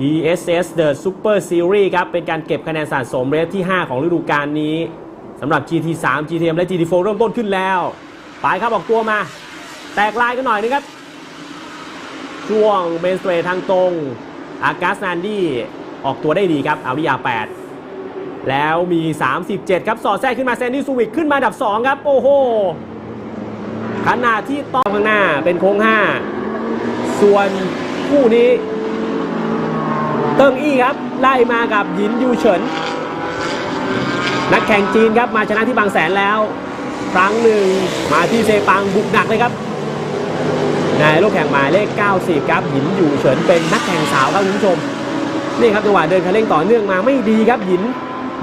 GSS The Super Series ครับ เป็นการเก็บคะแนนสะสมเรสที่ 5 ของฤดูกาลนี้สำหรับ GT3 GTM และ GT4 เริ่มต้นขึ้นแล้วไปครับออกตัวมา แตกลายกันหน่อยนะครับ ช่วงเบนสเตรทางตรง อากาสนานดี้ออกตัวได้ดีครับอาวิยา 8 แล้วมี 37 ครับ สอดแทรกขึ้นมาแซนดี้ซูวิกขึ้นมาอันดับ 2 ครับ โอ้โหขณะที่ต่อข้างหน้าเป็นโค้ง 5 ส่วนคู่นี้ เติ้งอี้ครับ ไล่มากับหยินยูเฉิน นักแข่งจีนครับมาชนะที่บางแสนแล้ว ครั้งหนึ่งมาที่เซปังบุกหนักเลยครับในลูกแข่งหมายเลข90ครับหยินอยู่เฉินเป็นนักแข่งสาวครับคุณผู้ชม นี่ครับจังหวะเดินคันเร่งต่อเนื่องมาไม่ดีครับหยิน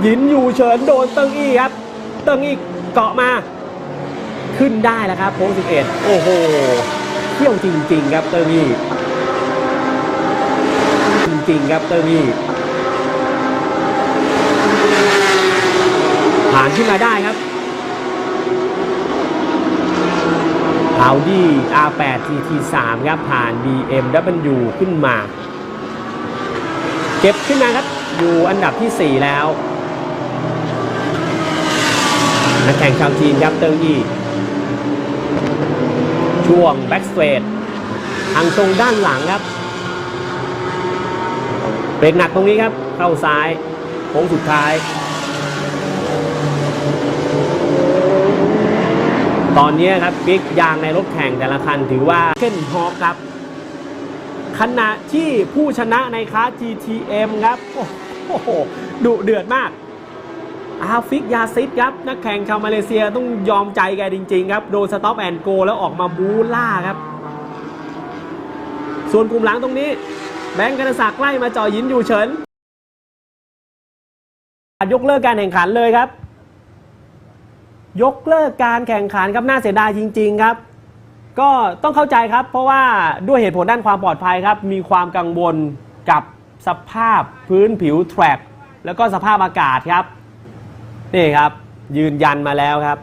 หยินอยู่เฉินโดนเติ้งอี้ครับ เติ้งอี้เกาะมา ขึ้นได้แล้วครับโค้ง11 โอ้โหเที่ยวจริง ๆ ครับเติ้งอี้ ริงๆครับเติ้งอี้ผ่านขึ้นมาได้ครับ Audi R8 GT3 ครับ ผ่าน BMW ขึ้นมา เก็บขึ้นมาครับ อยู่อันดับที่ 4 แล้วนักแข่งชาวจีนครับเติงอีช่วงแบ็กสเตรททางตรงด้านหลังครับ เบรกหนักตรงนี้ครับ เข้าซ้ายโค้งสุดท้าย ตอนนี้ครับบิ๊กยางในรถแข่งแต่ละคันถือว่าเข้นฮอกครับ ขณะที่ผู้ชนะในคลาส GTM ครับ โอ้โหดุเดือดมากอาฟิกยาซิดครับ นักแข่งชาวมาเลเซียต้องยอมใจแกจริง ๆ ครับ โดนสต็อปแอนโกแล้วออกมาบูล่าครับ ส่วนกลุ่มหลังตรงนี้ แบงค์กันศักดิ์ไล่มาจ่อยินอยู่เฉินยกเลิกการแข่งขันเลยครับ ยกเลิกการแข่งขันครับน่าเสียดายจริง ๆครับ ก็ต้องเข้าใจครับ เพราะว่าด้วยเหตุผลด้านความปลอดภัยครับ มีความกังวลกับสภาพพื้นผิวแทร็กแล้วก็สภาพอากาศครับ นี่ครับ ยืนยันมาแล้วครับ